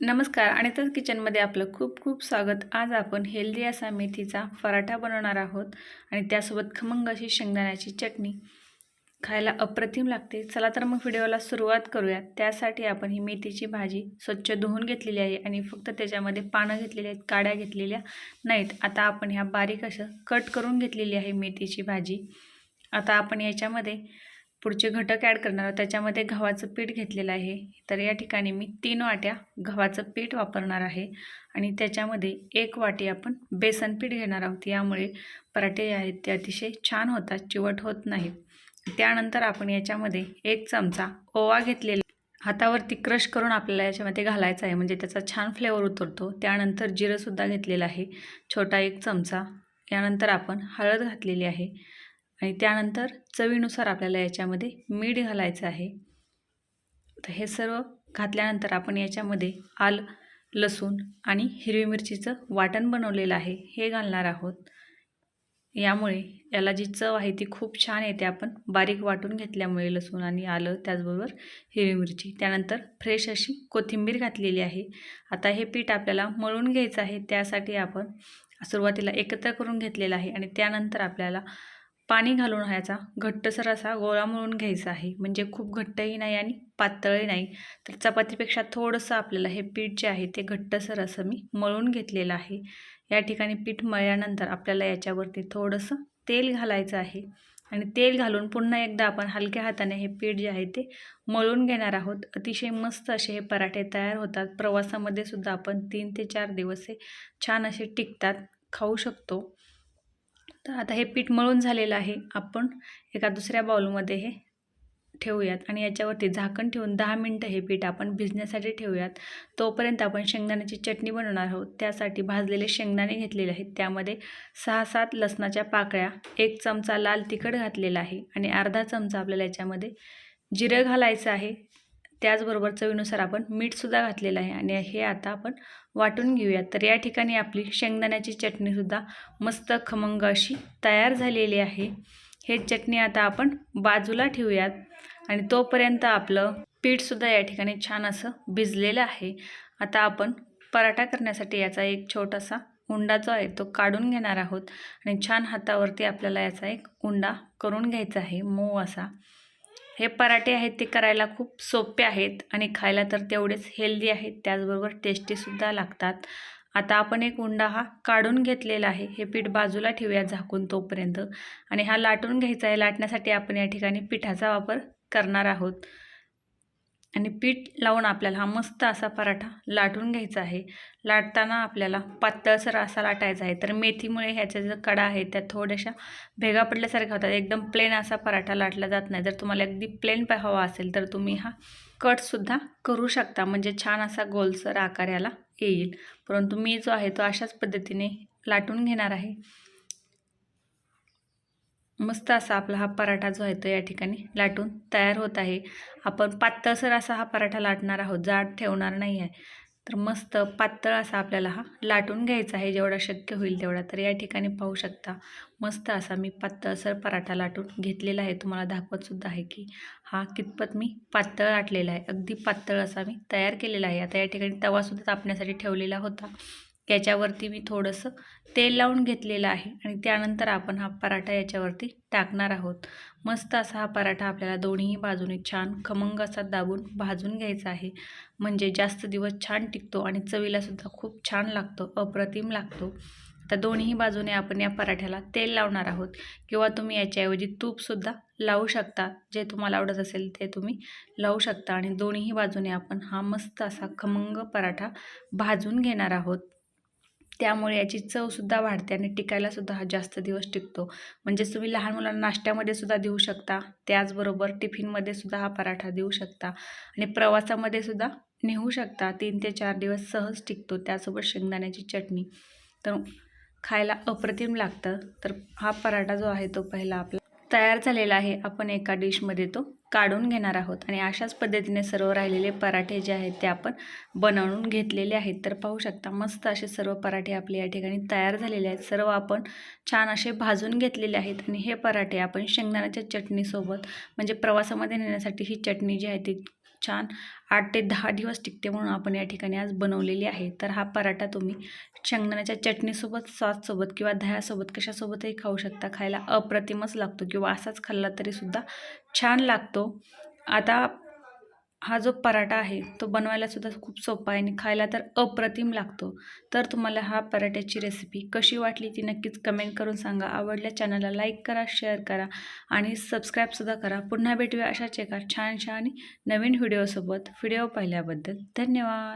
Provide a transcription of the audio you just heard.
नमस्कार आणि तर किचनमध्ये आपलं खूप खूप स्वागत. आज आपण हेल्दी असा मेथीचा पराठा बनवणार आहोत आणि त्यासोबत खमंग अशी शेंगदाण्याची चटणी खायला अप्रतिम लागते. चला तर मग व्हिडिओला सुरुवात करूयात. त्यासाठी आपण ही मेथीची भाजी स्वच्छ धुवून घेतलेली आहे आणि फक्त त्याच्यामध्ये पानं घेतलेली आहेत काड्या घेतलेल्या नाहीत. आता आपण ह्या बारीक असं कट करून घेतलेली आहे मेथीची भाजी. आता आपण याच्यामध्ये पुढचे घटक ॲड करणार आहोत. त्याच्यामध्ये गव्हाचं पीठ घेतलेलं आहे. तर या ठिकाणी मी तीन वाट्या गव्हाचं पीठ वापरणार आहे. आणि त्याच्यामध्ये एक वाटी आपण बेसन पीठ घेणार आहोत. यामुळे पराठे आहेत ते अतिशय छान होतात चिवट होत नाहीत. त्यानंतर आपण याच्यामध्ये एक चमचा ओवा घेतलेला हातावरती क्रश करून आपल्याला याच्यामध्ये घालायचा आहे. म्हणजे त्याचा छान फ्लेवर उतरतो. त्यानंतर जिरंसुद्धा घेतलेलं आहे. छोटा एक चमचा. यानंतर आपण हळद घातलेली आहे. आणि त्यानंतर चवीनुसार आपल्याला याच्यामध्ये मीठ घालायचं आहे. तर हे सर्व घातल्यानंतर आपण याच्यामध्ये आल लसूण आणि हिरवी मिरचीचं वाटण बनवलेलं आहे. हे घालणार आहोत. यामुळे याला जी चव आहे ती खूप छान येते. आपण बारीक वाटून घेतल्यामुळे लसूण आणि आलं त्याचबरोबर हिरवी मिरची. त्यानंतर फ्रेश अशी कोथिंबीर घातलेली आहे. आता हे पीठ आपल्याला मळून घ्यायचं आहे. त्यासाठी आपण सुरुवातीला एकत्र करून घेतलेलं आहे आणि त्यानंतर आपल्याला पाणी घालून ह्याचा घट्टसर असा गोळा मळून घ्यायचा आहे. म्हणजे खूप घट्टही नाही आणि पातळही नाही. तर चपातीपेक्षा थोडंसं आपल्याला हे पीठ जे आहे ते घट्टसर असं मी मळून घेतलेलं आहे. या ठिकाणी पीठ मळल्यानंतर आपल्याला याच्यावरती थोडंसं तेल घालायचं आहे. आणि तेल घालून पुन्हा एकदा आपण हलक्या हाताने हे पीठ जे आहे ते मळून घेणार आहोत. अतिशय मस्त असे हे पराठे तयार होतात. प्रवासामध्ये सुद्धा आपण तीन ते चार दिवस हे छान असे टिकतात खाऊ शकतो. तर आता हे पीठ मळून झालेलं आहे. आपण एका दुसऱ्या बाउलमध्ये हे ठेवूयात आणि याच्यावरती झाकण ठेवून दहा मिनटं हे पीठ आपण भिजण्यासाठी ठेवूयात. तोपर्यंत आपण शेंगदाण्याची चटणी बनवणार आहोत. त्यासाठी भाजलेले शेंगदाणे घेतलेले आहेत. त्यामध्ये सहा सात लसणाच्या पाकळ्या एक चमचा लाल तिखट घातलेला आहे आणि अर्धा चमचा आपल्याला याच्यामध्ये जिरं घालायचं आहे. त्याचबरोबर चवीनुसार आपण मीठसुद्धा घातलेलं आहे आणि हे आता आपण वाटून घेऊयात. तर या ठिकाणी आपली शेंगदाण्याची चटणीसुद्धा मस्त खमंग अशी तयार झालेली आहे. हे चटणी आता आपण बाजूला ठेवूयात आणि तोपर्यंत आपलं पीठसुद्धा या ठिकाणी छान असं भिजलेलं आहे. आता आपण पराठा करण्यासाठी याचा एक छोटासा उंडा जो आहे तो काढून घेणार आहोत आणि छान हातावरती आपल्याला याचा एक उंडा करून घ्यायचा आहे. मऊ असा. हे पराठे आहेत ते करायला खूप सोपे आहेत आणि खायला तर तेवढेच हेल्दी आहेत त्याचबरोबर टेस्टीसुद्धा लागतात. आता आपण एक उंडा हा काढून घेतलेला आहे. हे पीठ बाजूला ठेवूया झाकून तोपर्यंत. आणि हा लाटून घ्यायचा आहे. लाटण्यासाठी आपण या ठिकाणी पिठाचा वापर करणार आहोत. आणि पीठ लावून आपल्याला हा मस्त असा पराठा लाटून घ्यायचा आहे. लाटताना आपल्याला पातळसर असा लाटायचा आहे तर मेथीमुळे ह्याच्या ज्या कडा आहेत त्या थोड्याशा भेगा पडल्यासारख्या होतात. एकदम प्लेन असा पराठा लाटला जात नाही. जर तुम्हाला अगदी प्लेन हवा असेल तर तुम्ही हा कटसुद्धा करू शकता. म्हणजे छान असा गोलसर आकार याला येईल. परंतु मी जो आहे तो अशाच पद्धतीने लाटून घेणार आहे. मस्त असा आपला हा पराठा जो आहे तो या ठिकाणी लाटून तयार होत आहे. आपण पातळसर असा हा पराठा लाटणार आहोत जाड ठेवणार नाही आहे तर मस्त पातळ असा आपल्याला हा लाटून घ्यायचा आहे जेवढा शक्य होईल तेवढा. तर या ठिकाणी पाहू शकता मस्त असा मी पातळसर पराठा लाटून घेतलेला आहे. तुम्हाला दाखवतसुद्धा आहे की हा कितपत मी पातळ लाटलेला आहे. अगदी पातळ असा मी तयार केलेला आहे. आता या ठिकाणी तवासुद्धा तापण्यासाठी ठेवलेला होता. याच्यावरती मी थोडंसं तेल लावून घेतलेलं आहे आणि त्यानंतर आपण हा पराठा याच्यावरती टाकणार आहोत. मस्त असा हा पराठा आपल्याला दोन्ही बाजूने छान खमंग असा दाबून भाजून घ्यायचा आहे. म्हणजे जास्त दिवस छान टिकतो आणि चवीलासुद्धा खूप छान लागतो अप्रतिम लागतो. तर दोन्ही बाजूने आपण या पराठ्याला तेल लावणार आहोत किंवा तुम्ही याच्याऐवजी तूपसुद्धा लावू शकता. जे तुम्हाला आवडत असेल ते तुम्ही लावू शकता आणि दोन्ही बाजूने आपण हा मस्त असा खमंग पराठा भाजून घेणार आहोत. त्यामुळे याची चवसुद्धा वाढते आणि टिकायलासुद्धा हा जास्त दिवस टिकतो. म्हणजेच तुम्ही लहान मुलांना नाश्त्यामध्ये सुद्धा देऊ शकता. त्याचबरोबर टिफिनमध्ये सुद्धा हा पराठा देऊ शकता. आणि प्रवासामध्ये सुद्धा नेऊ शकता. तीन ते चार दिवस सहज टिकतो. त्यासोबत शेंगदाण्याची चटणी. तर खायला अप्रतिम लागतं. तर हा पराठा जो आहे तो पहिला आपला तयार झालेला आहे. आपण एका डिशमध्ये तो काढून घेणार आहोत. आणि अशाच पद्धतीने सर्व राहिलेले पराठे जे आहेत ते आपण बनवून घेतलेले आहेत. तर पाहू शकता मस्त असे सर्व पराठे आपले या ठिकाणी तयार झालेले आहेत. सर्व आपण छान असे भाजून घेतलेले आहेत. आणि हे पराठे आपण शेंगदाण्याच्या चटणीसोबत म्हणजे प्रवासामध्ये नेण्यासाठी ही चटणी जी आहे ती छान आठ ते दहा दिवस टिकते म्हणून आपण या ठिकाणी आज बनवलेली आहे. तर हा पराठा तुम्ही शेंगदाण्याच्या चटणीसोबत सॉससोबत किंवा दह्यासोबत कशासोबतही खाऊ शकता. खायला अप्रतिमच लागतो किंवा असाच खाल्ला तरीसुद्धा छान लागतो. आता हा जो पराठा आहे तो बनवायला सुद्धा खूप सोपा आहे आणि खायला तर अप्रतिम लागतो. तर तुम्हाला हा पराठ्याची रेसिपी कशी वाटली ती नक्कीच कमेंट करून सांगा. आवडल्या चॅनलला लाईक करा शेअर करा आणि सबस्क्राईबसुद्धा करा. पुन्हा भेटूया अशाच एका छानशा आणि नवीन व्हिडिओसोबत व्हिडिओ पाहिल्याबद्दल धन्यवाद.